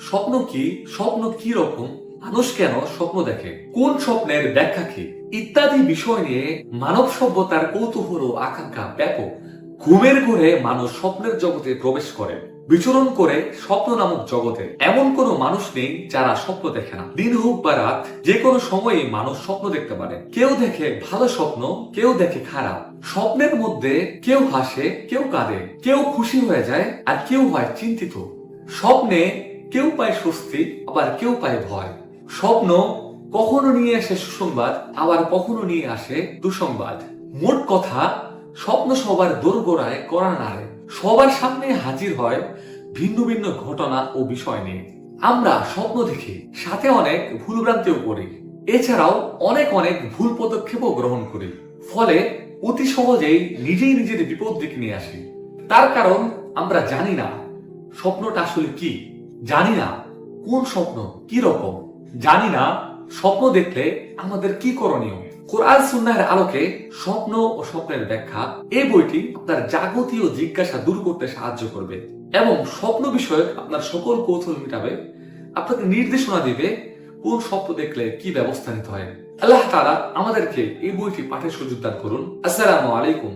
স্বপ্ন কি? স্বপ্ন কি রকম মানুষ কেন স্বপ্ন দেখে? কোন স্বপ্নের ব্যাখ্যা কি? ইত্যাদি বিষয় নিয়ে মানব সভ্যতার কৌতূহল ও আকাঙ্ক্ষা ব্যাপক। ঘুমের ঘরে মানুষ স্বপ্নের জগতে প্রবেশ করে। বিচরণ করে স্বপ্ন নামক জগতে। এমন কোনো মানুষ নেই যারা স্বপ্ন দেখে না। দিন হোক বা রাত, যে কোনো সময়ে মানুষ স্বপ্ন দেখতে পারে। কেউ দেখে ভালো স্বপ্ন, কেউ দেখে খারাপ। স্বপ্নের মধ্যে কেউ হাসে, কেউ কাঁদে। কেউ খুশি হয়ে যায় আর কেউ হয় চিন্তিত। স্বপ্নে কেউ পায় স্বস্তি, আবার কেউ পায় ভয়। স্বপ্ন কখনো নিয়ে আসে সুসংবাদ, আবার কখনো নিয়ে আসে দুঃসংবাদ। মোট কথা, স্বপ্ন সবার দোরগোড়ায় করা নাড়ে। সবার সামনে হাজির হয় ভিন্ন ভিন্ন ঘটনা ও বিষয় নিয়ে। আমরা স্বপ্ন দেখি, সাথে অনেক ভুলভ্রান্তিও করি। এছাড়াও অনেক অনেক ভুল পদক্ষেপও গ্রহণ করি। ফলে অতি সহজেই নিজেই নিজের বিপদ দিকে নিয়ে আসি। তার কারণ আমরা জানি না, স্বপ্নটা আসলে কি। জানি না কোন স্বপ্ন, কি রকম। জানি না স্বপ্ন দেখলে আমাদের কি করণীয়। কোরআন সুন্নাহের আলোকে স্বপ্ন ও স্বপ্নের ব্যাখ্যা এই বইটি আপনার জাগতীয় জিজ্ঞাসা দূর করতে সাহায্য করবে এবং স্বপ্ন বিষয়ক আপনার সকল কৌতূহল মিটাবে, আপনাকে নির্দেশনা দিবে কোন স্বপ্ন দেখলে কি ব্যবস্থা নিতে হয়। আল্লাহ তারা আমাদেরকে এই বইটি পাঠের সুযোগ দান করুন। আসসালামু আলাইকুম।